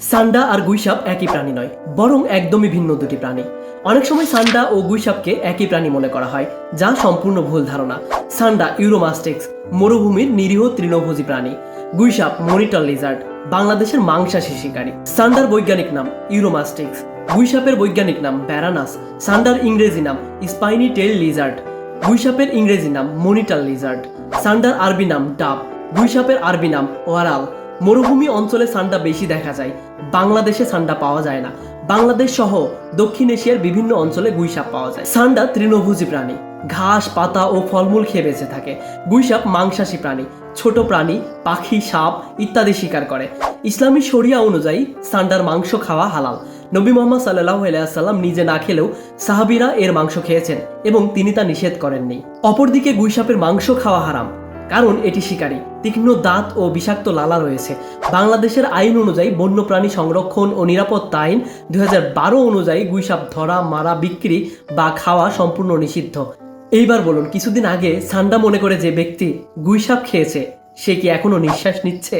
সান্ডা আর গুইসাপ একই প্রাণী নয়, বরং একদমই ভিন্ন দুটি প্রাণী। অনেক সময় সান্ডা ও গুইসাপকে একই প্রাণী মনে করা হয়, যা সম্পূর্ণ ভুল ধারণা। সান্ডা ইউরোমাস্টিক্স, মরুভূমির নিরীহ তৃণভোজী প্রাণী। গুইসাপ মনিটর লিজার্ড, বাংলাদেশের মাংসাশী শিকারী সান্ডার বৈজ্ঞানিক নাম ইউরোমাস্টিক্স, গুইসাপের বৈজ্ঞানিক নাম ব্যারানাস, সান্ডার ইংরেজি নাম স্পাইনি টেল লিজার্ড, গুইসাপের ইংরেজি নাম মনিটার লিজার্ড। সান্ডার আরবি নাম ডাব, গুইসাপের আরবি নাম ওয়ারাল। মরুভূমি অঞ্চলে সান্ডা বেশি দেখা যায়। বাংলাদেশে সান্ডা পাওয়া যায় না। বাংলাদেশ সহ দক্ষিণ এশিয়ার বিভিন্ন অঞ্চলে গুইসাপ পাওয়া যায়। সান্ডা তৃণভোজী প্রাণী। ঘাস, পাতা ও ফলমূল খেয়ে বেঁচে থাকে। গুইসাপ মাংসাশী প্রাণী। ছোট প্রাণী, পাখি, সাপ ইত্যাদি শিকার করে। ইসলামী শরিয়া অনুযায়ী সান্ডার মাংস খাওয়া হালাল। নবী মোহাম্মদ সাল্লাহ আলাইসাল্লাম নিজে না খেলেও সাহাবিরা এর মাংস খেয়েছেন এবং তিনি তা নিষেধ করেননি। অপরদিকে গুইসাপের মাংস খাওয়া হারাম। কারণ এটি শিকারী। তীক্ষ্ণ দাঁত ও বিষাক্ত লালা রয়েছে। বাংলাদেশের আইন অনুযায়ী বন্যপ্রাণী সংরক্ষণ ও নিরাপত্তা আইন দুই হাজার বারো অনুযায়ী গুইসাপ ধরা, মারা, বিক্রি বা খাওয়া সম্পূর্ণ নিষিদ্ধ। এইবার বলুন, কিছুদিন আগে সান্ডা মনে করে যে ব্যক্তি গুইসাপ খেয়েছে, সে কি এখনও নিঃশ্বাস নিচ্ছে?